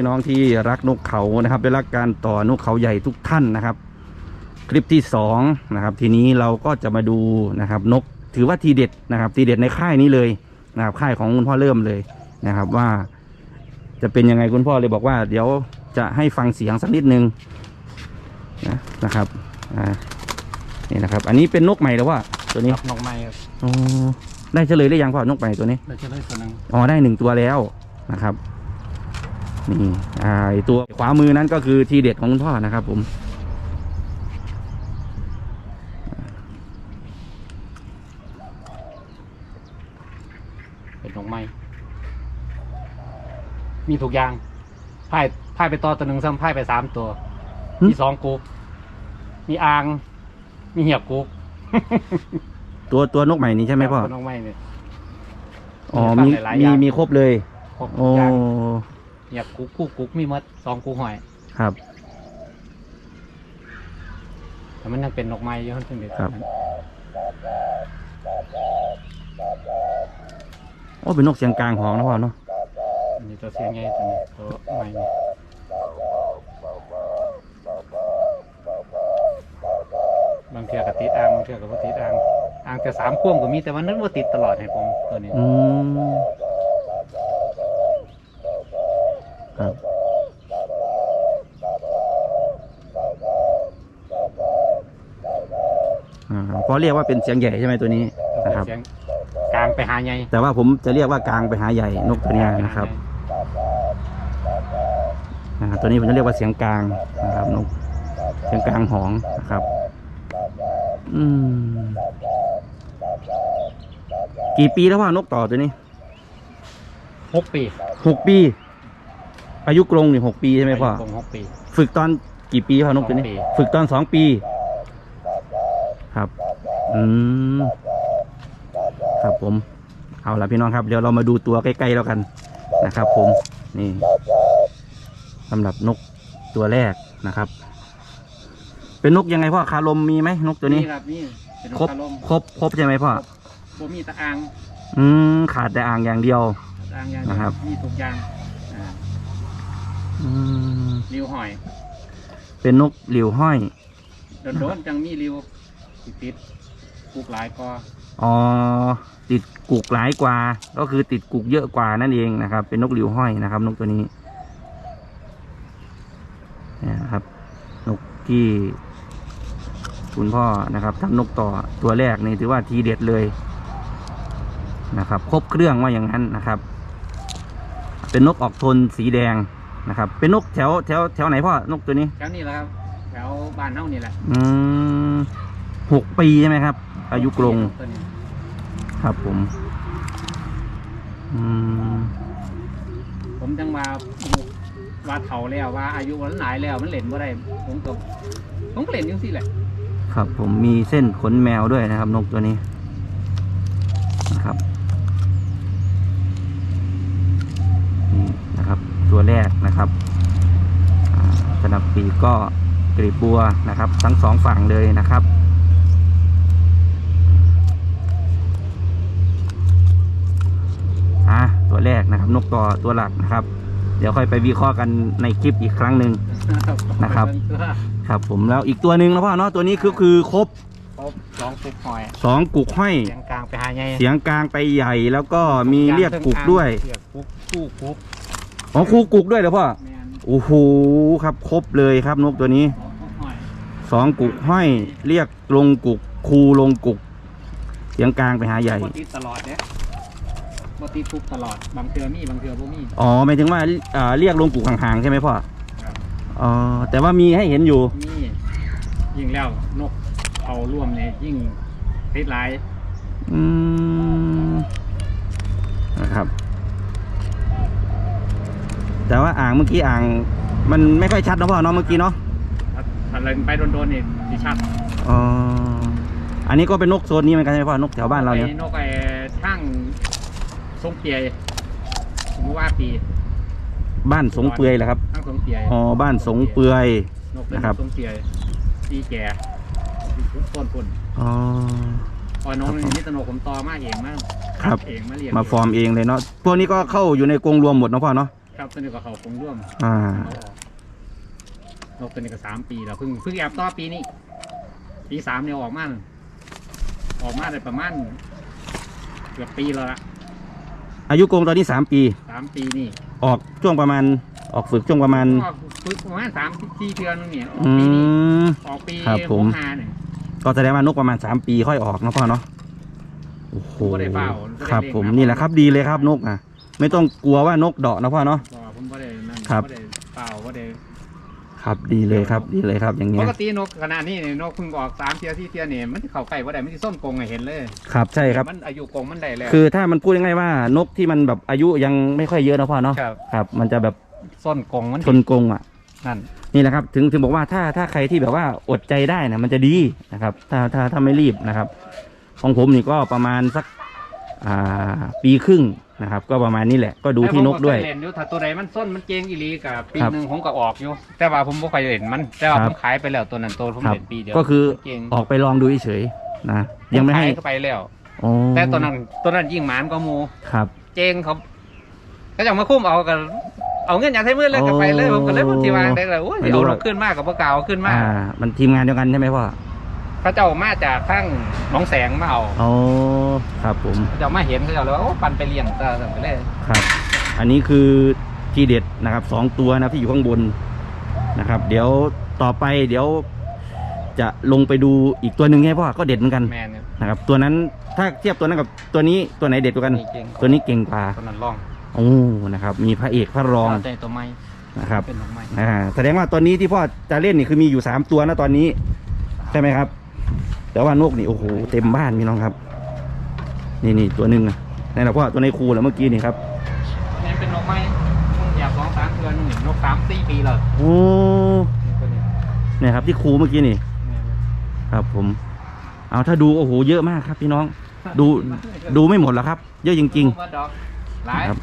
พี่น้องที่รักนกเขานะครับได้รักการต่อนกเขาใหญ่ทุกท่านนะครับ คลิปที่สองนะครับทีนี้เราก็จะมาดูนะครับนกถือว่าทีเด็ดนะครับทีเด็ดในค่ายนี้เลยนะครับค่ายของคุณพ่อเริ่มเลยนะครับว่า จะเป็นยังไงคุณพ่อเลยบอกว่า เดี๋ยวจะให้ฟังเสียงสักนิดนึงนะนะครับอ่านี่นะครับ อันนี้เป็นนกใหม่แล้วว่าตัวนี้ครับนกไม้ครับอ๋อได้เฉลยได้ยังพ่อนกใหม่ตัวนี้เราจะได้ตัวหนึงอ๋อได้หนึ่งตัวแล้วนะครับ นี่อ่าไอ้ตัวขวามือนั้นก็คือทีเด็ดของคุณพ่อนะครับ ผม เป็นนกไม้มีทุกอย่างพ่ายพ่ายไปต่อตัวหนึ่งซ้ำพ่ายไปสามตัว หึ มีสองกุกมีอ่าง มีเหียบกุกตัวตัวนกใหม่นี้ใช่ไหมพ่อ ครับนกไม้เนี่ย อ๋อ มี มีหลายๆอย่างมี มีครบเลยครบทุโอ้กอย่าง เหียบกุกกุกกุกมีหมดสองกุกหอยครับแต่มันยังเป็นนกไม้อยู่ทั้งเด็ดครับ โอ้เป็นนกเสียงกลางหองนะพ่อเนาะมีตัวเสียงไงตัวนี้ตัวไม้นี่บางเทือกก็ติดอ่างบางเทือก็บ่ติดอ่างอ่างแต่สามพ่วงก็มีแต่ว่านั้นว่าติดตลอดให้ผมตัวนี้อืม อ่าพอเรียกว่าเป็นเสียงใหญ่ใช่ไหมตัวนี้นะครับ เสียงกลางไปหาไงแต่ว่าผมจะเรียกว่ากลางไปหาใหญ่นกตัวเนี้ยนะครับอ่าตัวนี้ผมจะเรียกว่าเสียงกลางนะครับนกเสียงกลางหองนะครับอืมกี่ปีแล้วว่านกต่อตัวนี้หกปีหกปี อายุกรงนี่หกปีใช่ไหมพ่อผมหกปีฝึกตอนกี่ปีพ่อนกตัวนี้สองปีฝึกตอนสองปี ครับ อืมครับผม เอาละพี่น้องครับ เดี๋ยวเรามาดูตัวใกล้ๆแล้วกันนะครับ ผม นี่สำหรับนกตัวแรกนะครับ เป็นนกยังไงพ่อคารมมีไหมนกตัวนี้ครับนี่เป็นนกครบคาลมครบครบใช่ไหมพ่อ ผมมีตะอ่างอืมขาดแต่อ่างอย่างเดียว ตะอ่างอย่างนะครับ มีทุกอย่างอ่าอืมริวหอย เป็นนกหลิวห้อย โดนๆจังมีริวติดติด ปลูกหลายก็อ๋อติดกุกหลายกว่า ก็คือติดกุกเยอะกว่านั่นเองนะครับ เป็นนกหลิวห้อยนะครับ นกตัวนี้เนี่ยนะครับ นกที่คุณพ่อนะครับทำนกต่อตัวแรกนี่ถือว่าทีเด็ดเลยนะครับ ครบเครื่องว่าอย่างนั้นนะครับ เป็นนกออกโทนสีแดงนะครับ เป็นนกแถวแถวแถวไหนพ่อนกตัวนี้แถวนี้แหละครับแถวบ้านเฮานี่แหละ อืม หกปีใช่ไหมครับ อายุกรงตัวนี้ครับผม อืมผมจังมาว่าเฒ่าแล้วว่าอายุมันหลายแล้วมันเล่นบ่ได้ผมก็ผมก็เล่นจังซี่แหละ ครับ ผมมีเส้นขนแมวด้วยนะครับ นกตัวนี้นะครับนี่นะครับ ตัวแรกนะครับอ่าสนับปีกก็กรีบบัวนะครับ ทั้งสองฝั่งเลยนะครับ อะตัว แรกนะครับ นกต่อตัวหลักนะครับ เดี๋ยวค่อยไปวิเคราะห์กันในคลิปอีกครั้งหนึ่ง นะครับ ครับ ผมแล้วอีกตัวหนึ่งนะพ่อเนาะตัวนี้คือคือครบครบสองปลูกหอยสองกุกห้อย เสียงกลางไปหาไงเสียงกลางไปใหญ่แล้วก็มีเรียกกุกด้วยเรียกกุกคู่กุกอ๋อคู่กุกด้วยเหรอพ่อแมนโอ้โหครับครบเลยครับนกตัวนี้ สองปลูกหอยสองกุกห้อย เรียกลงกุกคูลงกุก เสียงกลางไปหาใหญ่บ่ติดตลอดเนี่ย บ่ติดทุกตลอด บางเทือมีบางเทือบ่มี อ๋อหมายถึงว่าเอ่อเรียกลงกุกห่างๆใช่ไหมพ่อครับ อ๋อแต่ว่ามีให้เห็นอยู่ มียิ่งแล้วนกเอาร่วมเนี่ยยิ่งติดหลายอืมนะครับ แต่ว่าอ่างเมื่อกี้อ่าง มันไม่ค่อยชัดนะพ่อเนาะเมื่อกี้เนาะอะไรไปโดนๆนี่ดิชัดอ๋ออันนี้ก็เป็นนกโซนนี้เหมือนกันใช่ไหมพ่อนกแถวบ้านเราเนี่ย ไอ้นกไอ้ทั้ง ทรงเปียสมมติว่าปีบ้านสงเปือยเหรอครับทั้งทรงเปียอ๋อบ้านสงเปือย นกเป็นนะครับทรงเปียตีแก่ต้นปุ่นอ๋อ พอน้องนี่ตนกผมต่อมาเองมากครับ เองมาเรียนมาฟอร์มเองเลยเนาะพวกนี้ก็เข้าอยู่ในกรงรวมหมดเนาะพ่อเนาะครับตัวนี้ก็เขาคงร่วมอ่าเอาออกนกตัวนี้ก็สามปีแล้วเพิ่งเพิ่งแอบต่อปีนี้ปีสามเนี่ยออกมาออกมาได้ประมาณเกือบปีแล้วละ อายุกรงตอนนี้สามปี สามปีนี่ออกช่วงประมาณออกฝึกช่วงประมาณออกฝึกประมาณสามสี่เดือนนึงเนี่ยออกอืปีนี้ม ออกปีครับผมหกห้าเนี่ยก็แสดงว่านกประมาณสามปีค่อยออกนะพ่อเนาะโอ้โหบ่ได้เฝ้าบ่ได้ครับเลี้ยงผมนะนี่แหละครับดีเลยครับนกอะ ไม่ต้องกลัวว่านกเดาะนะพ่อเนาะบอกว่าผมบ่ได้นั่นครับบ่ได้เปล่าบ่ได้ ครับดีเลยครับดีเลยครับ อย่างปเงี้ยกตินกขนาดนี้เนี่ยนกเพิ่งออกสามเทียสี่เทียเนี่ยมันจะเข้าใกล้บ่ได้มันจะส้นกรงให้เห็นเลยครับใช่ครับ มันอายุกรงมันได้แล้วคือถ้ามันพูดง่ายๆว่านกที่มันแบบอายุยังไม่ค่อยเยอะนะพ่อเนาะครับครับ มันจะแบบส้นกรงมันชนกรงอะ นั่นนี่แหละครับ ถึงถึงบอกว่าถ้าถ้าใครที่แบบว่าอดใจได้นะมันจะดีนะครับ ถ้าถ้าถ้าไม่รีบนะครับ ของผมนี่ก็ประมาณสัก อ่าปีครึ่งนะครับ ก็ประมาณนี้แหละก็ดูที่นกด้วย แต่ผมเคเล่นอยู่ถ้าตัวใดมันส้นมันเจงอีหลีกับปีครับหนึ่งผมก็ออกอยู่ แต่ว่าผมบ่ค่อยเล่นมัน แต่ว่าครัผบ มขายไปแล้วตัวนั้นตัวผมครับ เล่นปีเดียวก็คือเจงออกไปลองดูเฉยๆนะยังไม่ให้ขายเข้าไปแล้ว อ๋อแต่ตัวนั้นตัวนั้นยิ่งหมานก็มูครับ เจงเขาก็จะมาคุ้มเอากันเอาเงินอย่างไทยมือเลยก็ไปเลยผมก็เลยพูดที่วางได้เลยโอ้ยไม่รู้เอาหรลอกงขึ้นมากกับพวกเก่าเอาขึ้นมาก อ่ามันทีมงานเดียวกันใช่ไหมพ่อ พระเจ้ามาจากข้างหนองแสงมาเอาอ๋อครับผมพระเจ้ามาเห็นเขาเจ้าเลยว่าโอ้ปันไปเลี้ยงซะไปเลยครับ อันนี้คือทีเด็ดนะครับสองตัวนะครับที่อยู่ข้างบนนะครับ เดี๋ยวต่อไปเดี๋ยวจะลงไปดูอีกตัวหนึ่งให้พ่อก็เด็ดเหมือนกันแมนเนี่ยนะครับ ตัวนั้นถ้าเทียบตัวนั้นกับตัวนี้ตัวไหนเด็ดกว่ากัน นี่เจงตัวนี้เก่งกว่าตัวนั้นร่องโอ้นะครับ มีพระเอกพระรองใจตัวไม้นะครับเป็นดอกไม้อ่าแสดงว่าตอนนี้ที่พ่อจะเล่นนี่คือมีอยู่สามตัวนะตอนนี้ ใช่ไหมครับ แต่ว่านกนี่โอ้โหเต็มบ้านพี่น้องครับ นี่นี่ตัวหนึ่งนะนี่นแหละพ่อตัวในครูแล้วเมื่อกี้นี่ครับนี่เป็นดอกไม้มึงอยากสองสามเดือนมึงเห็นนกสามสี่ปีแล้วโอ้นี่ตัวนี้เนี่ยครับที่ครูเมื่อกี้นี่เนี่ยครับผม เอาถ้าดูโอ้โหเยอะมากครับ พี่น้อง ดูดูไม่หมดแล้วครับ เยอะจริงว่าดอกหลายครับ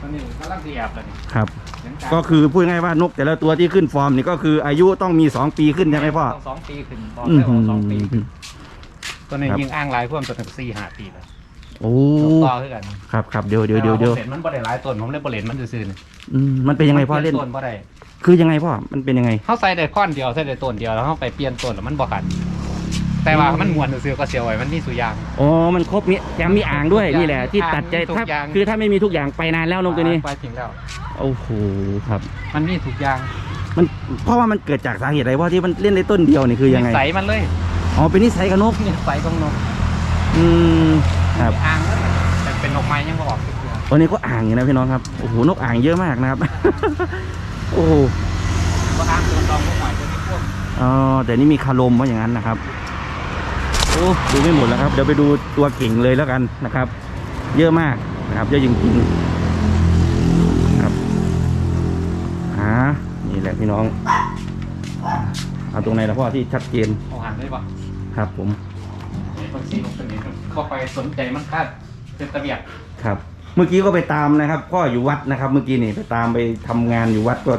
ตัวนี้ กำลังเสียบเลยนี่ๆครับเสียงดังก็คือพูดง่ายๆว่านกแต่ละตัวที่ขึ้นฟอร์มนี่ก็คืออายุต้องมีสองปีขึ้นใช่ไหมพ่อต้องสองปีขึ้นบอกอืได้อหืว่าสองปีอตัวนี้ครับยิงอ้างหลายเพิ่มจนถึงสี่ห้าปีแล้วโอ้ต่อขึ้นกันครับครับเดี๋ยวเดี๋ยวเดี๋ยวเดี๋ยวแต่าผมเล่นมันบ่ได้หลายต้นผมเล่นบ่เล่นมันซื่อๆนี่อืมมันเป็นยังไงพ่อเล่นต้นบ่ได้คือยังไงพ่อมันเป็นยังไง เขาใส่ได้ข้อนเดียวใส่ได้ต้นเดียวแล้วเขาไปเปลี่ยนต้นแล้วมันบ่กัน แต่ว่ามันมวนซื่อๆก็เสียวไว้มันมีสุยาง อ๋อ มันครบมีแถมมีอ่างด้วยทุกอย่างนี่แหละ ที่ตัดใจทุกถ้าอย่าง คือถ้าไม่มีทุกอย่างไปนานแล้วนกตัวนี้ไปถึงแล้ว โอ้โหครับ มันมีทุกอย่างมันเพราะว่ามันเกิดจากสาเหตุอะไรว่าที่มันเล่นได้ต้นเดียวนี่คือยังไงใส่มันเลยอ๋อเป็นนิสัยกับนกนี่ใส่ของนกอืมครับอ่างนั่นน่ะแต่เป็นนกไม้ยังบ่ออกทุกเดือนวันนี้ก็อ่างอยู่นะพี่น้องครับโอ้โหนกอ่างเยอะมากนะครับ โอ้โหก็อ่างโดนดองพวกหอยจะมีพวกอ๋อแต่นี่มีคารมว่าอย่างนั้นนะครับ โอ้ดูไม่หมดแล้วครับ เดี๋ยวไปดูตัวเก่งเลยแล้วกันนะครับ เยอะมากนะครับ เยอะจริงๆครับอ่านี่แหละพี่น้อง เอาตรงไหนละพ่อที่ชัดเจนเอาหันได้ปะครับผมบางทีนกตัวนี้เข้าไปสนใจมันคาดเป็นตะเบียบครับ เมื่อกี้ก็ไปตามนะครับพ่ออยู่วัดนะครับ เมื่อกี้นี่ไปตามไปทำงานอยู่วัดก็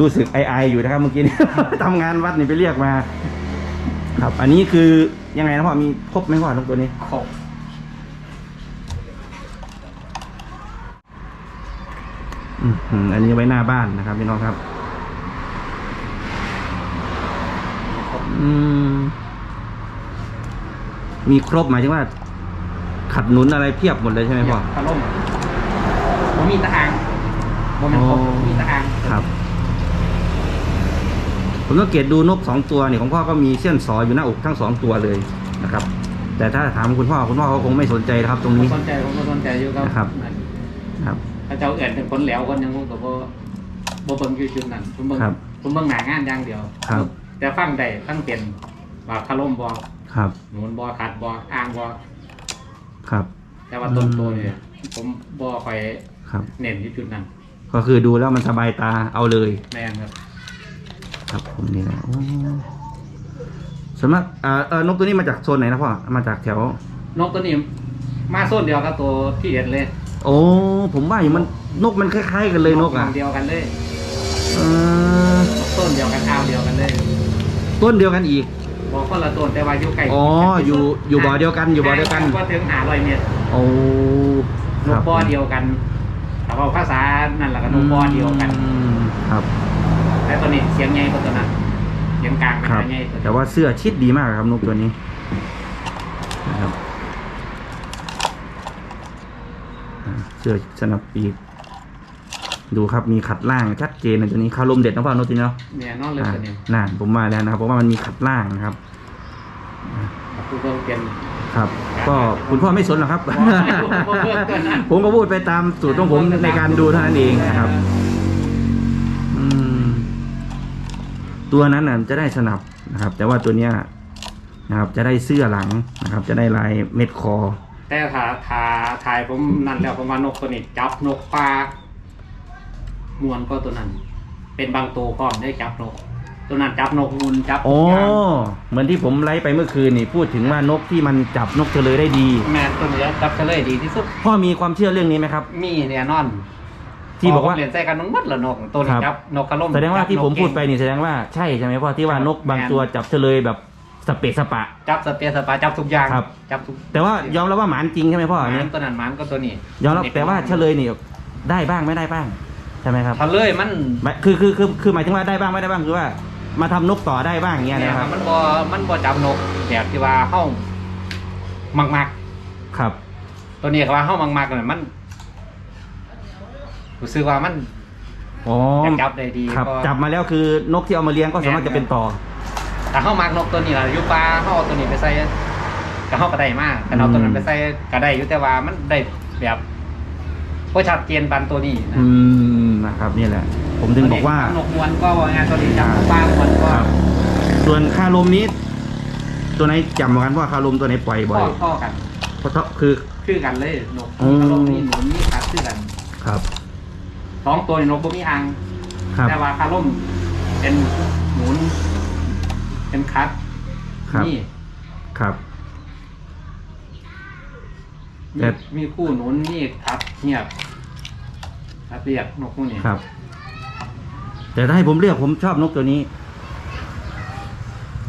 รู้สึกไอๆอยู่นะครับ เมื่อกี้นี่ทำงานวัดนี่ไปเรียกมา ครับ อันนี้คือ ยังไงนะพ่อมีครบไหมพ่อนกตัวนี้ ขบอือหืออันนี้ไว้หน้าบ้านนะครับพี่น้องครับ อืม มีครบหมายถึงว่า ขัดหนุนอะไรเพียบหมดเลยใช่ไหมพ่อพะล่มผมมีตะอางผมเป็นครบอ๋อมีตะอาง ครับ ผมสังเกตดูนกสองตัวนี่ของพ่อก็มีเส้นสออยู่หน้าอกทั้งสองตัวเลยนะครับ แต่ถ้าถามคุณพ่อคุณพ่อเขาคงไม่สนใจนะครับ ตรงผมนี้สนใจผมก็สนใจอยู่ครับนะครับครับถ้าเจ้าเอื่นเป็นคนแหล้วคนยังผมก็บ่บ่เบิ่งอยู่จุดนั้นผมเบิ่งครับผมเบิ่งหน้างานอย่างเดียวครับ แต่ฟังได้ฟังเป็นว่าคาร่มบ่ครับหนุนบ่ขัดบ่อ่างบ่ครับ แต่ว่าต้นโตเนี่ยผมบ่ค่อยครับเน้นที่จุดนั้นก็คือดูแล้วมันสบายตาเอาเลยแม่นครับ ครับผมนี่แหละโอ้ส่วนมากเอ่อเออนกตัวนี้มาจากโซนไหนนะพ่อมาจากแถวนกตัวนี้มาโซนเดียวกับตัวที่เด็ดเลย โอ้ผมว่าอยู่มันนกมันคล้ายๆกันเลยนกอะเดียวกันเลยเออต้นเดียวกันอ้าวเดียวกันเลย ต้นเดียวกันอีกบอกคนละต้นแต่ว่าอยู่ไกลอ๋ออยู่อยู่บ่อเดียวกันอยู่บ่อเดียวกันก็ถึงหาร้อยเมตรโอ้นครักบบ่อเดียวกันแต่เว้าภาษานั่นแหละก็นกบอเดียวกันอืมครับ แต่ตัวนี้เสียงใหญ่กว่าตัวนั้นเสียงกลางเป็นครับ ใหญ่ตัวนี้แต่ว่าเสื้อชิดดีมากครับนกตัวนี้นะครับอ่าเสื้อสนับปีกดูครับมีขัดล่างชัดเจนในตัวนี้คารมเด็ดนะพ่อนกตัวนี้เนาะเนี่ยนอกเลยอ่าตัวนี้น่าผมมาแล้วนะครับเพราะว่ามันมีขัดล่างนะครับ คือเพิ่งเปลี่ยน ครับ ก็คุณพ่อไม่สนหรอกครับบ่ไม่บ่บ่เบิ่งตัวนั้นผมก็พูดไปตามสูตรของผมในการดูเท่านั้นเองนะครับอื ตัวนั้นน่ะจะได้สนับนะครับ แต่ว่าตัวเนี้ยนะครับจะได้เสื้อหลังนะครับ จะได้ลายเม็ดคอ แต่ถ้าถ้าถ่ายผมนั่นแล้วผมว่านกตัวนี้จับนกปลามวนก็ตัวนั้น เป็นบางตัวพร้อมได้จับนก ตัวนั้นจับนกมูลจับโอ้ยางเหมือนที่ผมไลฟ์ไปเมื่อคืนนี่พูดถึงว่านกที่มันจับนกเฉลยได้ดี แม่นตัวนี้จับเฉลยดีที่สุดพ่อมีความเชื่อเรื่องนี้ไหมครับ มีเนี่ยนอน ที่บอกว่าพผมเรียนใส่กันนกมัดละนกตัวนี้ครับจับนกกระล่มแสดงว่าที่จับนกผมพูดเก่งไปนี่แสดงว่าใช่ใช่ไหมพ่อที่ว่านกบางตัวจับเฉลยแบบสเปะสปะ จับสเปียร์สปาจับทุกอย่างครับจับทุกแต่ว่ายอมรับว่าหมานจริงใช่ไหมพ่ออันหนี้มันตัวนั้นหมันก็ตัวนี้ยอมรับแต่ว่าเฉลยนี่ได้บ้างไม่ได้บ้างใช่ไหมครับทะเลยมันไม่คือคือคือคือหมายถึงว่าได้บ้างไม่ได้บ้างคือว่า มาทำนกต่อได้บ้างอย่างเงี้ยเนี่ยนะครับมันบ่มันบ่จับนกแบบที่ว่าเฮามักครับๆตัวนี้ก็ว่าเฮามักๆเลยมัน รู้สึกว่ามันอ๋ออยากจับได้ดีครับ ก็ จับมาแล้วคือนกที่เอามาเลี้ยงก็สามารถจะเป็นต่อ แต่เฮามักนกตัวนี้ล่ะอยู่ป่าเฮาเอาตัวนี้ไปใส่ก็เฮาก็ได้มากแต่เอาตัวนั้นไปใส่ก็ได้อยู่แต่ว่ามันได้แบบบ่ชัดเจนปานตัวนี้นะอืมนะครับนี่แหละ ผมถึงบอกว่า นกมวนก็ว่างานตัวนี้จับปลามวนก็ครับ ส่วนคาลมนี้ ตัวไหนจำเหมือนกันเพราะว่าคาลมตัวไหนปล่อยบ่พ่ออยพ่อกัน เพราะคือ คือกันเลยนกอืมกระโดดนี่หนุนนี่คัดคือกัน ครับ สองตัวนี่นกบ่มีอ่างครับ แต่ว่าคาร่มเป็นหมุน เป็นคัดครับ นี่ครับมีแต่มีคู่หนุนนี่คัดเงียบคัดเรียกนกพวกนี้ครับ แต่ถ้าให้ผมเลือกผมชอบนกตัวนี้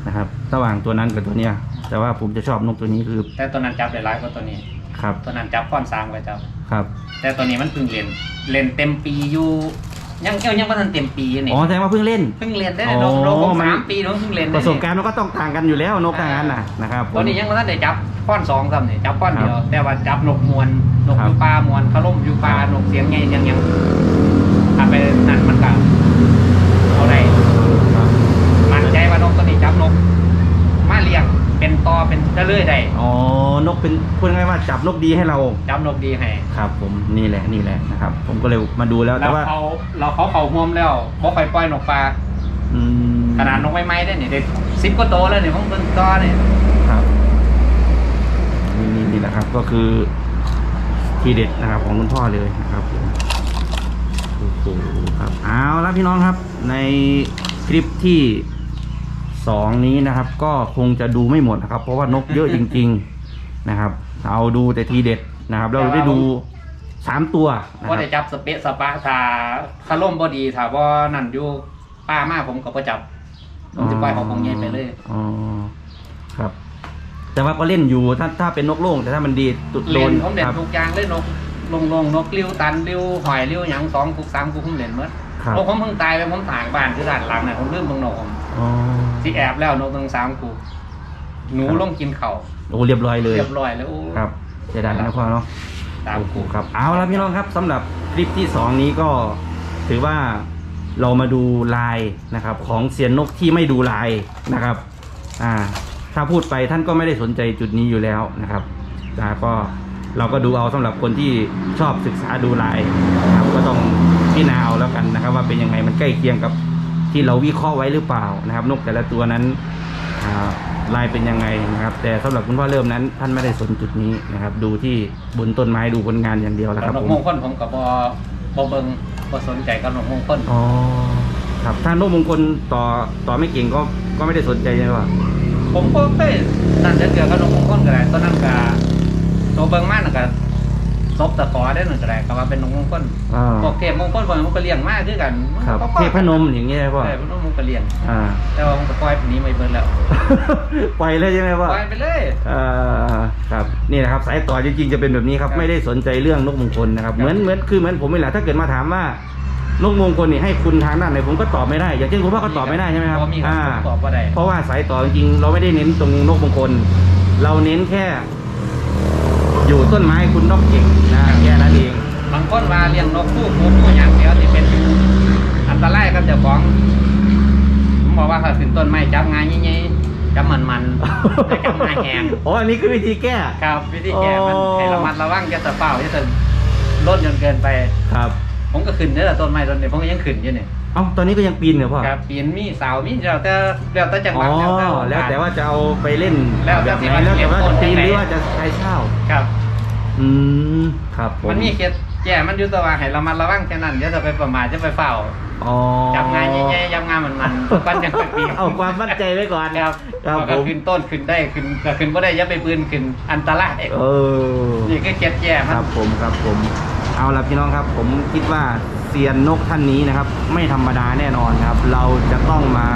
นะครับ ระหว่างตัวนั้นกับตัวเนี้ย แต่ว่าผมจะชอบนกตัวนี้คือแต่ตัวนั้นจับได้หลายกว่าตัวนี้ ครับ ตัวนั้นจับก้อนสามกว่าจับ ครับแต่ตัวนี้มันเพิ่งเรียนเรียนเต็มปีอยู่ยังเกี่ยวยังไม่ทันเต็มปีอยู่นี่อ๋อแสดงว่าเพิ่งเล่น เพิ่งเรียนได้อ๋นอกนกผมมันสามปีนกเพิ่งเรียนปได้ระสบการณ์มันก็ต้องต่างกันอยู่แล้วนกทางนั้นน่ะนะครับผมตัวนี้ยังไม่ทันได้จับก้อนสองซ้ำนี่จับก้อนเดียวครับแต่ว่าจับนกมวนนกครัอบยู่ป่ามวนคาร่มอยู่ป่าครับนกเสียงไงยังยังถ้าไปนั่นมันก็เอาได้ครับมั่นใจว่านกตัวนี้จับนกมาเลี้ยง เป็นตอเป็นจะเลื่อยได้อ๋อนกเป็นพูดง่ายๆว่าจับนกดีให้เราจับนกดีให้ครับผมนี่แหละนี่แหละนะครับ ผมก็เลยมาดูแล้วแล้แต่วว่าเขาเราเขาเขาห่วมแล้วบ่ค่อยปล่อยนกปลาอืมขนาดนกไม้ๆได้เนี่ยเด็กสิบกว่าโตวแล้วเนี่ยของเบิ่งตอเนี่ยครับนี่นี่นี่แหละครับ ก็คือทีเด็ดนะครับของคุณพ่อเลยนะครับผมโอ้โหครับเอาละพี่น้องครับ ในคลิปที่ สองนี้นะครับ ก็คงจะดูไม่หมดนะครับ เพราะว่านกเยอะจริง ๆนะครับ เอาดูแต่ทีเด็ดนะครับ เราได้ดูสามตัวนะคว่ารับได้จับสเปะสปะถ้าคาร่มบ่ดีถ้าบ่นั่นอยู่ป้ามาผมก็บ่จับผมจะปล่อยของของใหญ่ไปเลย อ๋อครับ แต่ว่าก็เล่นอยู่ถ้าถ้าเป็นนกโล่งแต่ถ้ามันดีตุดโดเล่นนผมเล่นครับทุกอย่างเลยนกลงลงนกลิ้วตันลิ้วหอยลิ้วหยังสองกุกสามกุกผมเล่นหมด ครับนกผมเพิ่งตายไปผมถ่างบ้านคือด้านหลังน่ะผมลืมเบิ่งนกผมอ๋อที่แอบแล้วนกตั้งสามกุกหนูครับลงกินเขาวโอ้เรียบร้อยเลยเรียบร้อยแล้วโอ้ครับเสียดายนะพ่อเนาะสามโอ้โหกุกครับเอาละพี่น้องครับสำหรับคลิปที่สองนี้ก็ถือว่าเรามาดูลายนะครับ ของเซียนนกที่ไม่ดูลายนะครับอ่าถ้าพูดไปท่านก็ไม่ได้สนใจจุดนี้อยู่แล้วนะครับแต่ก็เราก็ดูเอาสำหรับคนที่ชอบศึกษาดูลายนะครับก็ต้อง แล้วกันนะครับ ว่าเป็นยังไงมันใกล้เคียงกับที่เราวิเคราะห์ไว้หรือเปล่านะครับ นกแต่ละตัวนั้นอ่าลายเป็นยังไงนะครับ แต่สำหรับคุณพ่อเริ่มนั้น ท่านไม่ได้สนจุดนี้นะครับ ดูที่บนต้นไม้ดูผลงานอย่างเดียวแล้วครับนกผมมงคลผมกับบ่บ่เบิ่งบ่สนใจกับนกมงคลอ๋อครับถ้านกมงคลต่อต่อไม่เก่งก็ก็ไม่ได้สนใจใช่ป่ะผมก็เคยนั่นจะเกี่ยวกับนกมงคลก็ได้ตอนนั้นก็ตัวเบิ่งมานั่นก็ซบ ตะขอได้นั่นก็ได้ก็ว่าเป็นนกมงคลอ่า พวกเทพมงคลพวกนั้นมันก็เลี้ยงมากคือกันครับก็เทพนมอย่างเงี้ยป่ะใช่พนมมันก็เลี้ยง อ่า แต่ว่ามันก็ปล่อยหนีไม่เบิ่งแล้วปล่อยเลยใช่ไหมปป่ะล่อยไปเลย อ่าครับนี่นะครับสายต่อจริงๆจะเป็นแบบนี้ครับครับ ไม่ได้สนใจเรื่องนกมงคลนะครับครับเหมือนเหมือนคือเหมือนผมนี่แหละถ้าเกิดมาถามว่านกมงคลนี่ให้คุณทางด้านไหนผมก็ตอบไม่ได้อย่างเช่นคุณพ่อก็ตอบไม่ได้ใช่ไหมครับมีครัอ่าบตอบว่าได้เพราะว่าสายต่อจริงๆเราไม่ได้เน้นตรงนกมงคล เราเน้นแค่ อยู่ต้นไม้คุณนกเก่งนะแค่นั้นเองบางคนว่าเลี้ยงนกคู่คู่คู่อย่างเดียวที่เป็นอันตรายกับเจ้าของผมบอกว่าถ้าขึ้นต้นไม้จับงานยิ่งๆจับมันมันๆไม่จับงานแหงอ๋ออันนี้คือวิธีแก้ครับวิธีแก้มันอ๋อให้ระมัดระวังจะสะเฝ้าจะจะลดจนเกินไปครับ ผมก็ขึ้นได้แต่ต้นไม้ต้นนี้ผมก็ยังขึ้นอยู่เนี่ยเอ้าตอนนี้ก็ยังปีนเหรอพ่อครับปีนมีเสามีแล้วแต่แล้วแต่จังหอ๋วะอแล้วแต่แล้วแต่ว่าจะเอาไปเล่นแล้วแต่แบบที่ไหนว่าแล้วแต่ว่าจะปีนเล่นหรือต้นไหนว่าจะใช้เช่าครับ อืมครับผมมันมีเคสแก้มันอยู่แต่ว่าให้ระมัดระวังแค่นั้นจะจะไปประมาทจะไปเฝ้าอ๋อจับงานใหญ่ๆจับงานมันมันๆปันจังไปปีนเอาความมั่นใจไว้ก่อนครับครับก็ผมขึ้นต้นขึ้นได้ขึ้นก็ขึ้นบ่ได้อย่าไปปืนขึ้นอันตรายเออ นี่คือเคสแก้มัคนรับผมครับผมเอาละพี่น้องครับ ผมคิดว่าเซียนนกท่านนี้นะครับ ไม่ธรรมดาแน่นอนครับ เราจะต้องมา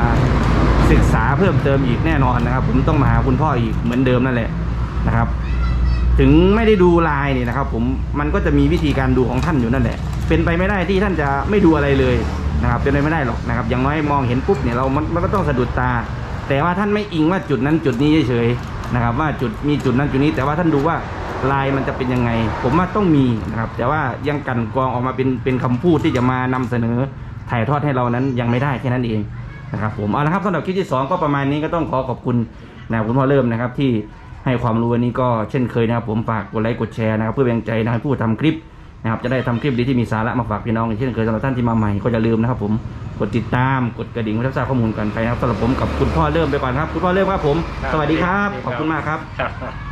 ศึกษาเพิ่มเติมอีกแน่นอนนะครับ ผมต้องมาหาคุณพ่ออีกเหมือนเดิมนั่นแหละนะครับ ถึงไม่ได้ดูลายนี่นะครับ ผมมันก็จะมีวิธีการดูของท่านอยู่นั่นแหละ เป็นไปไม่ได้ที่ท่านจะไม่ดูอะไรเลยนะครับ เป็นไปไม่ได้หรอกนะครับ อย่างน้อยมองเห็นปุ๊บเนี่ยเรามันมันก็ต้องสะดุดตา แต่ว่าท่านไม่อิงว่าจุดนั้นจุดนี้เฉยๆนะครับ ว่าจุดมีจุดนั้นจุดนี้ แต่ว่าท่านดูว่าลายมันจะเป็นยังไง ผมว่าต้องมีนะครับ แต่ว่ายังกันกรองออกมาเป็นเป็นคำพูดที่จะมานำเสนอถ่ายทอดให้เรานั้นยังไม่ได้แค่นั้นเองนะครับผมเอาละครับสำหรับคลิปที่สองก็ประมาณนี้ก็ต้องขอขอบคุณนะคุณพ่อเริ่มนะครับที่ ให้ความรู้วันนี้ก็เช่นเคยนะครับผมฝากกดไลค์กดแชร์นะครับเพื่อเป็นกำลังใจนะครับผู้ทำคลิปนะครับจะได้ทำคลิปดีที่มีสาระมาฝากพี่น้องอย่างเช่นเคยสำหรับท่านที่มาใหม่ก็อย่าลืมนะครับผมกดติดตามกดกระดิ่งเพื่อรับทราบข้อมูลกันไปนะครับสำหรับผมกับคุณพ่อเริ่มไปก่อนครับ คุณพ่อเริ่มครับผม สวัสดีครับขอบคุณมากครับครับ